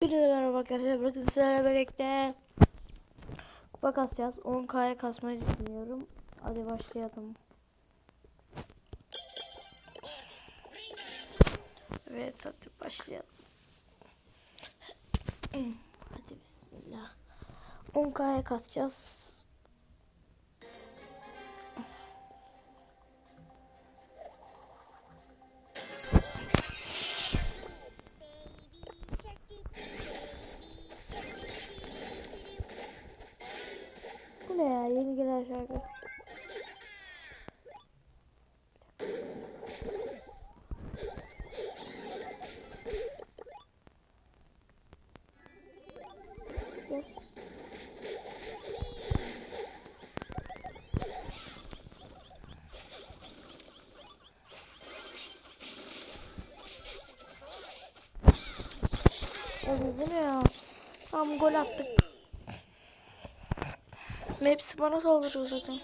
Hepinize merhaba arkadaşlar. Bakın sizlerle birlikte kupa kasacağız. 10k'ya kasmayı düşünüyorum. Hadi başlayalım. Evet hadi başlayalım. Hadi bismillah. 10k'ya kasacağız. Bu? Tam gol attık. Hepsi bana saldırıyor zaten.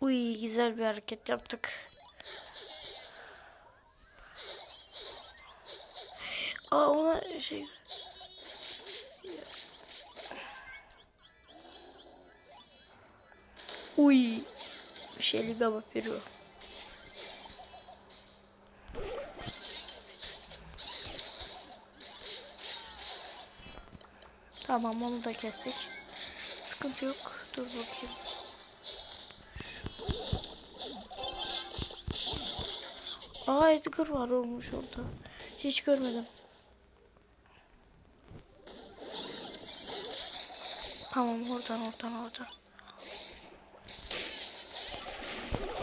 Uy güzel bir hareket yaptık. Aa ona şey... Uy. Şeyli bir yapıyor. Tamam onu da kestik. Sıkıntı yok. Dur bakayım. Aa Edgar var olmuş orada. Hiç görmedim. Tamam oradan oradan oradan.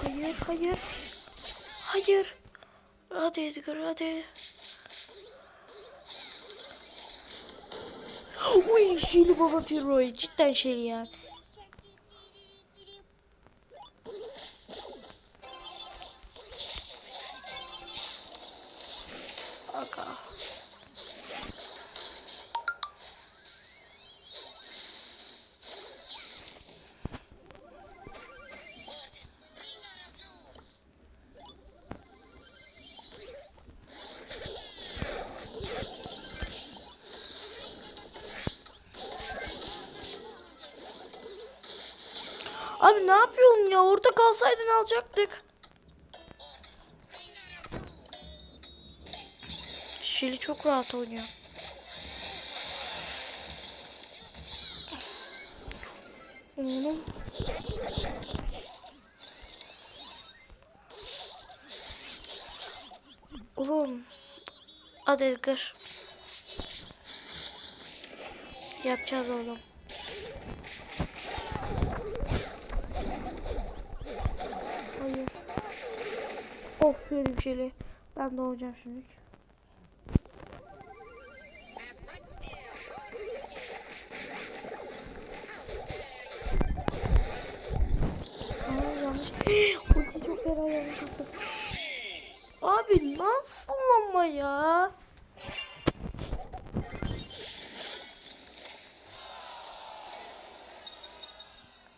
Hayır hayır. Hayır. Hadi Edgar hadi. Uy şeyli baba Piroy cidden şeyli yani. Ne yapıyorsun ya? Orada kalsaydın alacaktık. Şili çok rahat oynuyor. Oğlum. Oğlum. Hadi Edgar. Yapacağız oğlum. Hayır. Of Şili. Ben de oynayacağım şimdi. Abi nasıl ama ya?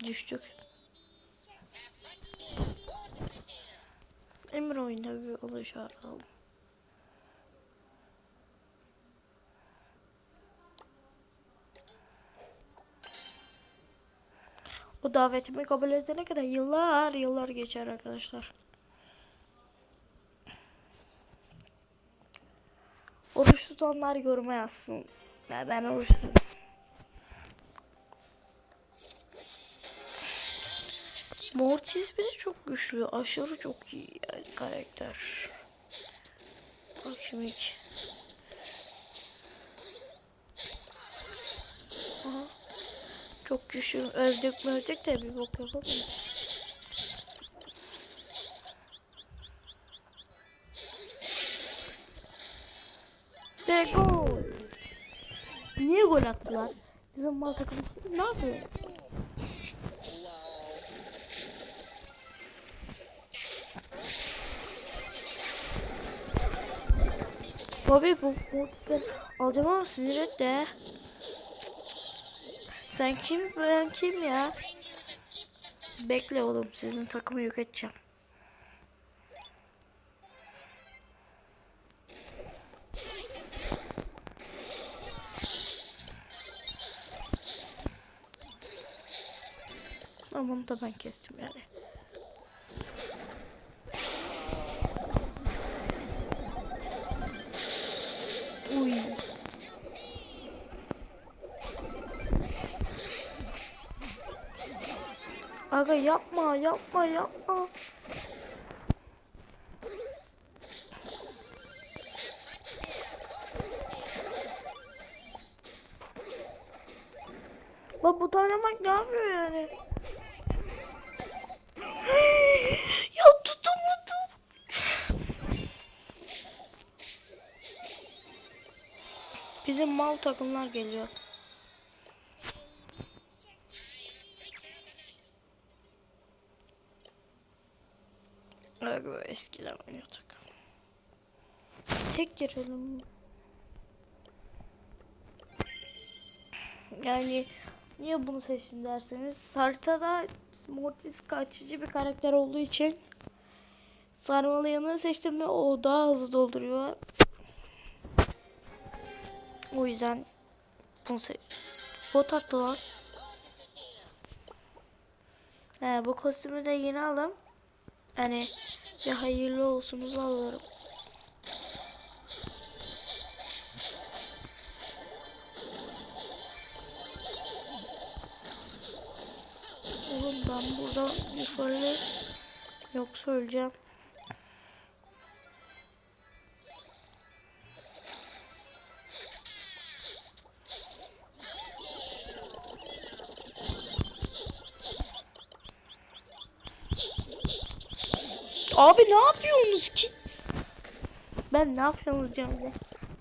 Düştük. Emir oyunda bir oluş arayalım. O davetimi kabul edene kadar yıllar yıllar geçer arkadaşlar. Oruç tutanlar yoruma yazsın. Ya ben oruç tutuyorum. Mortis bile çok güçlü. Aşırı çok iyi yani karakter. Bak şimdi. Aha. Çok güçlü. Öldük mü öldük de bir bok yapalım. Ve gol. Niye gol attılar? Bizim mal takımı ne yapıyor? Bobby bu ben alacağım ama sinir et de. Sen kim ben kim ya? Bekle oğlum sizin takımı yok edeceğim. Ama bunu da ben kestim yani. Yapma yapma yapma. Bak bu tane bak ne yapıyor yani? ya tutamadım. Bizim mal takımlar geliyor. Eskiden oynuyorduk. Tek girelim. Yani niye bunu seçtin derseniz haritada Mortis kaçıcı bir karakter olduğu için sarmalayanı seçtim ve o daha hızlı dolduruyor. O yüzden bunu seç. Bot attı lan. He, bu kostümü de yeni aldım. Yani bir hayırlı olsunuzu alırım. Oğlum ben burada yukarı yoksa öleceğim. Abi ne yapıyorsunuz ki? Ben ne yapıyorsunuz diyorum ya.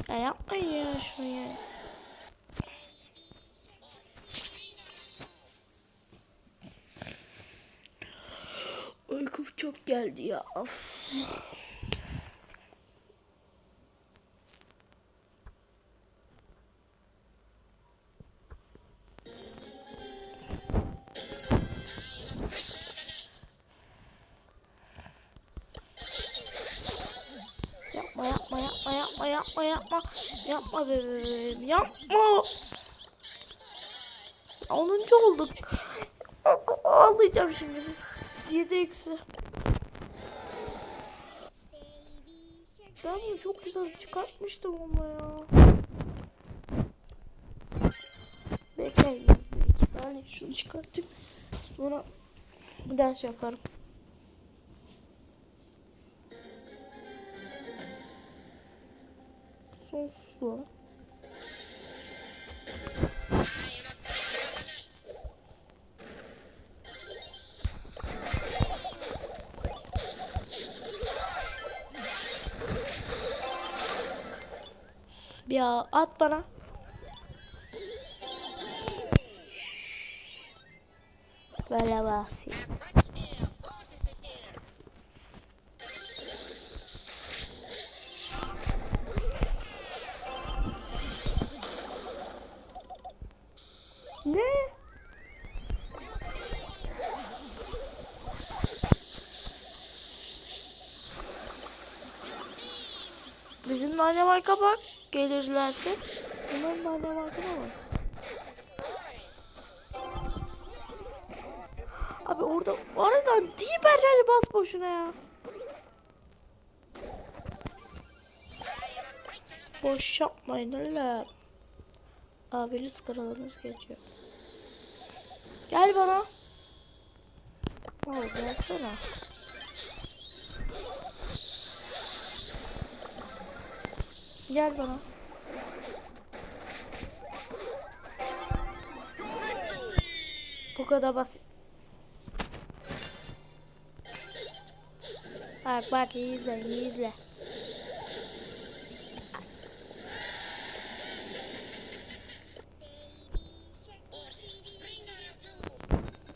Ya yapmayın ya şunu ya. Uykum çok geldi ya. Of. Yapma yapma yapma bebeğim yapma. 10. olduk. Ağlayacağım şimdi. 7 eksi. Ben bunu çok güzel çıkartmıştım ama ya. Bekleyin bir iki saniye şunu çıkartayım. Sonra bir daha şey yaparım. Sonsuz. Ya at bana. Böyle basayım. Bizim Dynamite'a bak. Gelirlerse. Bunların Dynamite'ına bak. Abi orada oradan değil berceri bas boşuna ya. Boş yapmayın öyle. Abiniz kralınız geçiyor. Gel bana. Al gelsene. Gel bana. Bu kadar basit. Bak bak iyi izle iyi izle.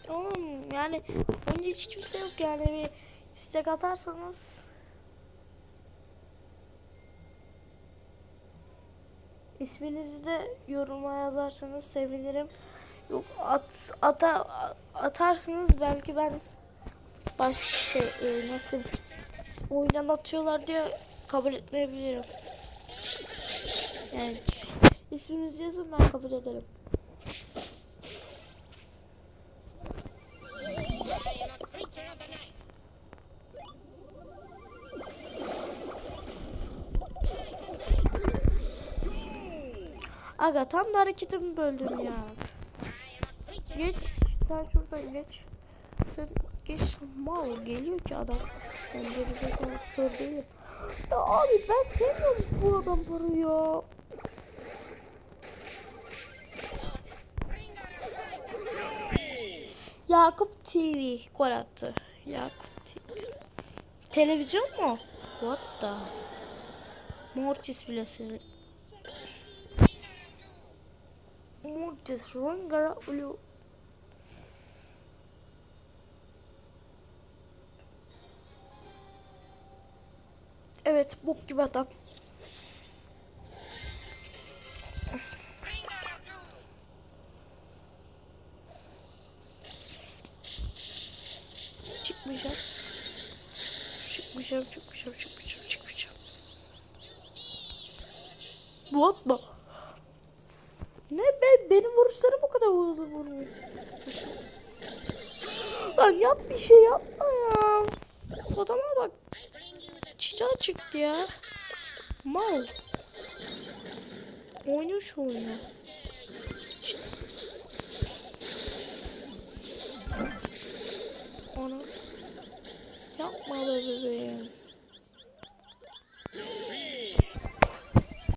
Oğlum yani önce hiç kimse yok yani bir istek atarsanız isminizi de yoruma yazarsanız sevinirim. Yok at ata atarsınız belki ben başka şey e, nasıl oyundan atıyorlar diye kabul etmeyebilirim. Yani isminizi yazın ben kabul ederim. Aga tam da hareketimi böldün ya. Geç. Sen şuradan geç. Sen geç. Mal geliyor ki adam. Ben gerizekalı sor değilim. Ya abi ben sevmiyorum bu adamları ya. Yakup TV gol attı. Yakup TV. Televizyon mu? What the? Mortis bile sinir. Mortis Rangara Ulu. Evet, bok gibi adam. Çıkmayacağım. Çıkmayacağım, çıkmayacağım, çıkmayacağım, çıkmayacağım. What the? Ne ben benim vuruşlarım o kadar hızlı vurmuyor. Lan yap bir şey yapma ya. Adama bak. Çiçeği çıktı ya. Mal. Oynuyor şu oyunu. Ana. Yapma be bebeğim.